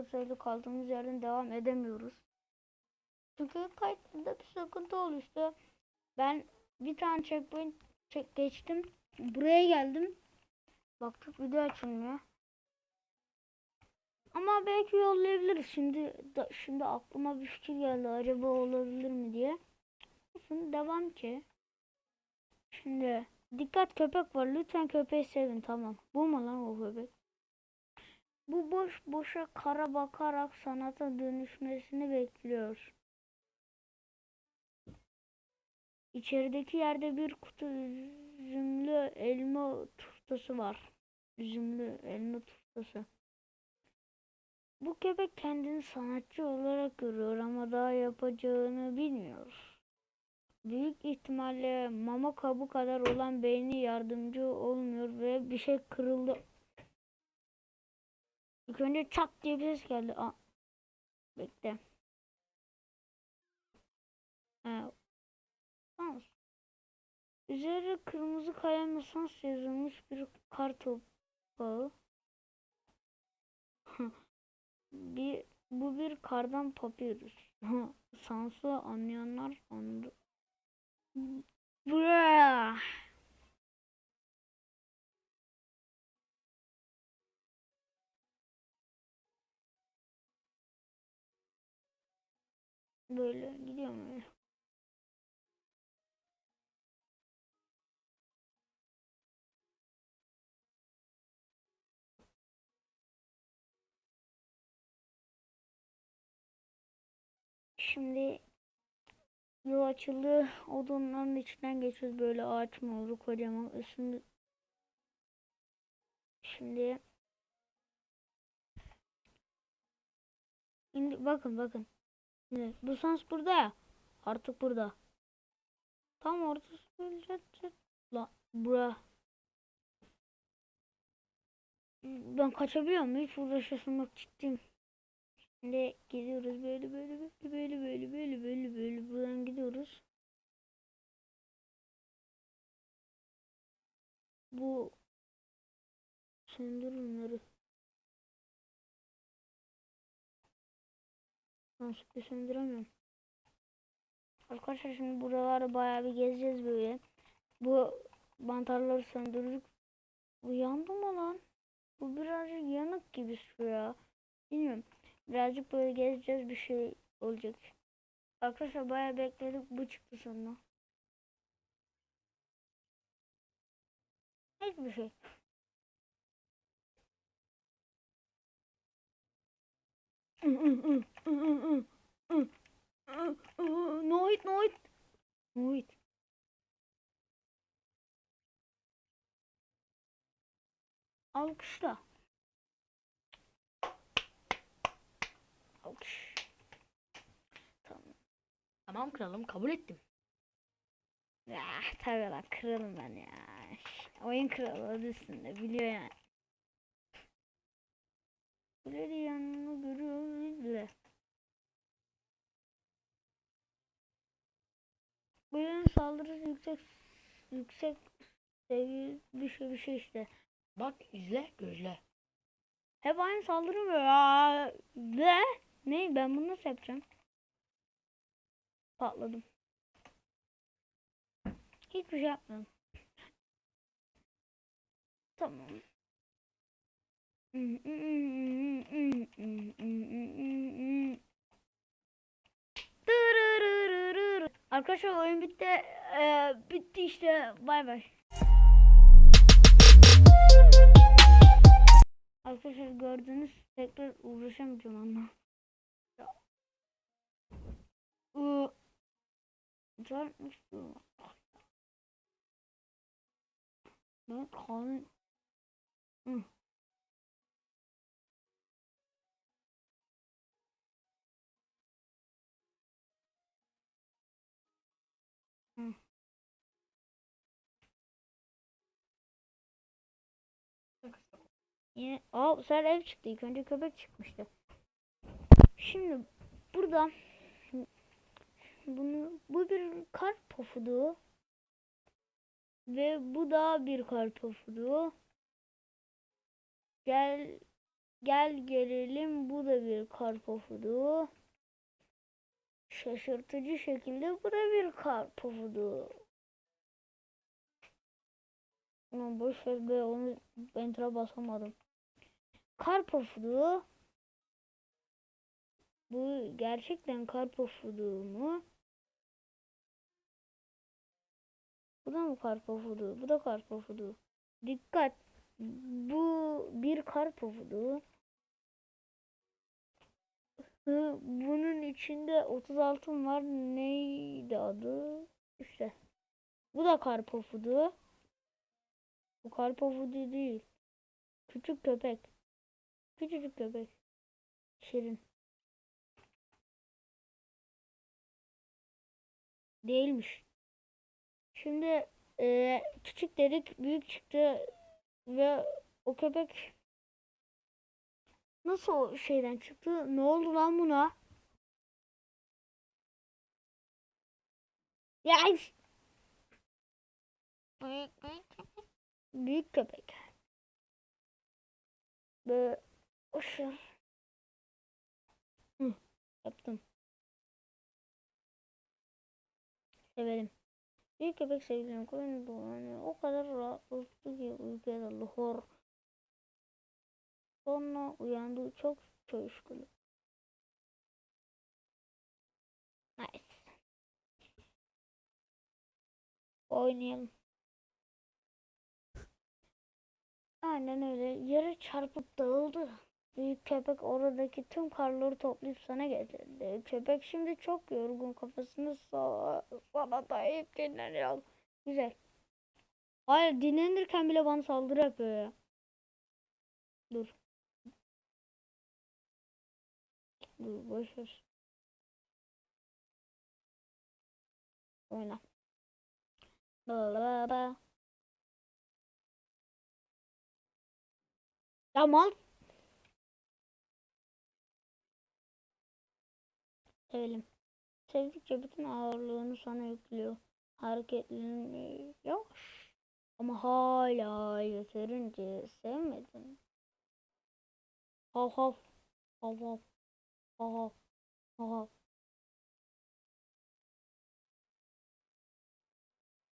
saldırısaydı kaldığımız yerden devam edemiyoruz. Çünkü kayıtta bir sıkıntı oluştu. Ben bir tane checkpoint çek geçtim. Buraya geldim. Baktık video açılmıyor. Ama belki yollayabiliriz. Şimdi da, şimdi aklıma bir fikir geldi. Acaba olabilir mi diye. Olsun devam ki. Şimdi dikkat köpek var. Lütfen köpeği sevin tamam. Bu mu lan o köpek? Bu boş boşa kara bakarak sanata dönüşmesini bekliyor. İçerideki yerde bir kutu üzümlü elma turtası var. Üzümlü elma turtası. Bu köpek kendini sanatçı olarak görüyor ama daha yapacağını bilmiyor. Büyük ihtimalle mama kabı kadar olan beyni yardımcı olmuyor ve bir şey kırıldı. İlk önce çat diye bir ses geldi. Aa, bekle. Ha, sans. Üzeri kırmızı kalemle sans yazılmış bir kar topağı. bir bu bir kardan papyrus. Sansı anlayanlar anladı. Bra. Böyle gidiyorum öyle. Şimdi yol açıldı. Odunların içinden geçiyoruz. Böyle ağaç mı olur kocaman. Üstünde Şimdi Şimdi bakın bakın. Şimdi bu sans burada ya. Artık burada. Tam ortası. La bura. Ben kaçabiliyor muyum? Hiç uğraşasım yok ciddiyim. Şimdi gidiyoruz böyle böyle böyle böyle böyle böyle böyle böyle buradan gidiyoruz. Bu söndür Yanlışlıkla söndüremiyorum. Arkadaşlar şimdi buraları bayağı bir gezeceğiz böyle. Bu mantarları söndürdük. Bu yandı mı lan? Bu birazcık yanık gibi şu ya. Bilmiyorum. Birazcık böyle gezeceğiz bir şey olacak. Arkadaşlar bayağı bekledik bu çıktı sonra. Hiçbir şey. Noit noit. Noit. Alkışla. Alkış. Tamam. Tamam kralım kabul ettim. Ya tabii lan kralım ben ya. Oyun kralı üstünde biliyor yani. Kuleri yanını görüyoruz bile. Kulenin saldırısı yüksek yüksek seviye bir şey bir şey işte. Bak izle gözle. Hep aynı saldırı mı? Ve ne ben bunu nasıl yapacağım? Patladım. Hiçbir şey yapmıyorum. Tamam. Arkadaşlar oyun bitti. Ee, bitti işte. Bay bay. Arkadaşlar gördünüz tekrar uğraşamayacağım bu. Ben kan Hı. Yine aa bu sefer ev çıktı. İlk önce köpek çıkmıştı. Şimdi burada bunu bu bir kar pofudu ve bu da bir kar pofudu. Gel Gel gelelim bu da bir kar pofudu. Şaşırtıcı şekilde bu bir kar pofudu. Aman boş ver onu enter'a basamadım. Kar. Bu gerçekten kar mu? Bu da mı kar? Bu da kar. Dikkat. Bu bir kar. Bunun içinde 30 altın var. Neydi adı? İşte. Bu da kar pofudu. Bu kar pofudu değil. Küçük köpek. Küçücük köpek. Şirin. Değilmiş. Şimdi e, küçük dedik büyük çıktı ve o köpek nasıl o şeyden çıktı? Ne oldu lan buna? Ya büyük büyük köpek. Büyük köpek. Böyle şu Hı, yaptım. Severim. Büyük köpek sevgilim koyun dolanıyor. O kadar rahatlattı ki uykuya daldı. Sonra uyandı çok coşkulu. Nice. Oynayalım. Aynen öyle. Yere çarpıp dağıldı. Büyük köpek oradaki tüm karları toplayıp sana getirdi. Köpek şimdi çok yorgun kafasını sa sana dayayıp dinleniyor. Güzel. Hayır dinlenirken bile bana saldırı yapıyor ya. Dur. Dur boş ver. Oyna. Ba ba ba. Ya mal Sevelim. Sevdikçe bütün ağırlığını sana yüklüyor. Hareketlerini yavaş. Ama hala yeterince sevmedin. Hav hav. Hav hav. Hav hav.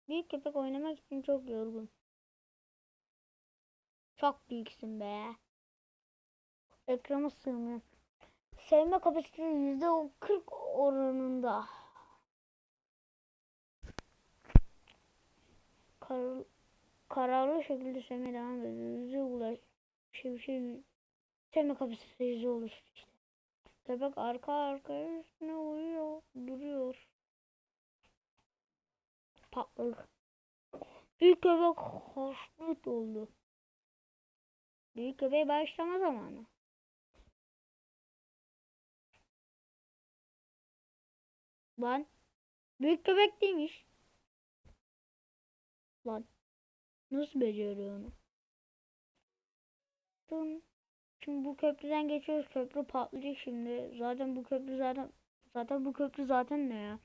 Büyük köpek oynamak için çok yorgun. Çok büyüksün be. Ekrana sığmıyor. Sevme kapasitesi yüzde kırk oranında. Kar, kararlı şekilde sevmeye devam ediyor. Yüze ulaş. Şey şey. Sevme kapasitesi yüzde olur işte. Köpek arka arkaya üstüne uyuyor. Duruyor. Patladı. Büyük köpek hoşnut oldu. Büyük köpeği başlama zamanı. Lan. Büyük köpek değilmiş. Lan. Nasıl beceriyor onu? Dın. Şimdi bu köprüden geçiyoruz. Köprü patlayacak şimdi. Zaten bu köprü zaten zaten bu köprü zaten ne ya?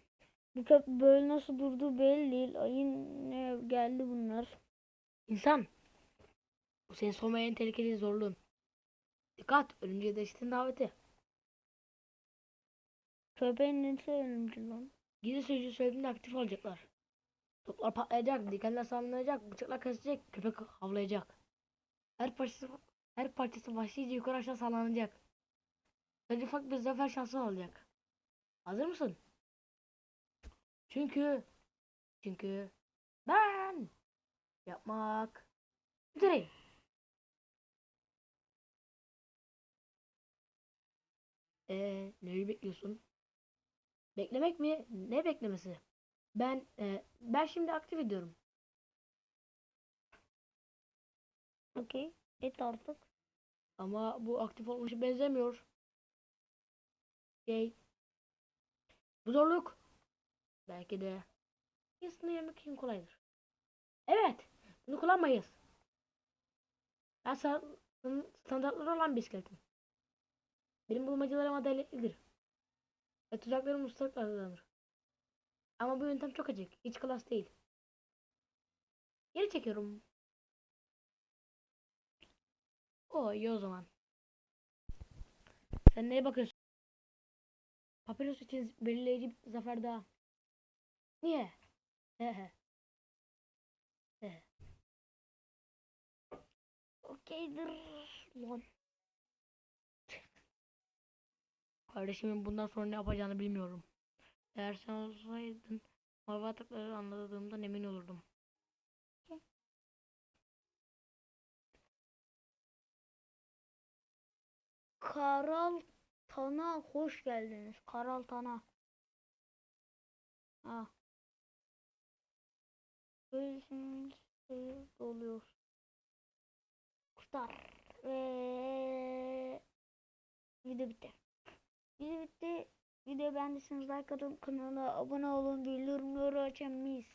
Bu köprü böyle nasıl durduğu belli değil. Ayın ne geldi bunlar. İnsan. Bu senin sormaya en tehlikeli zorluğun. Dikkat. Ölümcül dehşetin daveti. Köpeğin nesi ölümcül lan? Gizli sözcüğü söylediğinde aktif olacaklar. Toplar patlayacak, dikenler sallanacak, bıçaklar kesecek, köpek havlayacak. Her parçası her parçası başlayınca yukarı aşağı sallanacak. Sadece ufak bir zafer şansı olacak. Hazır mısın? Çünkü çünkü ben yapmak üzereyim. Eee neyi bekliyorsun? Beklemek mi? Ne beklemesi? Ben e, ben şimdi aktif ediyorum. Okey. Et artık. Ama bu aktif olmuşa benzemiyor. Şey. Bu zorluk. Belki de iyisini yemek için kolaydır. Evet. Bunu kullanmayız. Ben standartları olan bisikletim. Benim bulmacalarım adaletlidir. Ve tuzaklarım mutlak kazanır. Ama bu yöntem çok acık. Hiç klas değil. Geri çekiyorum. O iyi o zaman. Sen neye bakıyorsun? Papyrus için belirleyici bir zafer daha. Niye? Okeydir. Lan. Kardeşimin bundan sonra ne yapacağını bilmiyorum. Eğer sen olsaydın mavi atakları anladığımdan emin olurdum. Karal Tana hoş geldiniz. Karal Tana. Ha. Gözüm doluyor. Kurtar. Ve video bitti. Video bitti. Video beğendiyseniz like atın kanala abone olun bildirimleri açın mis.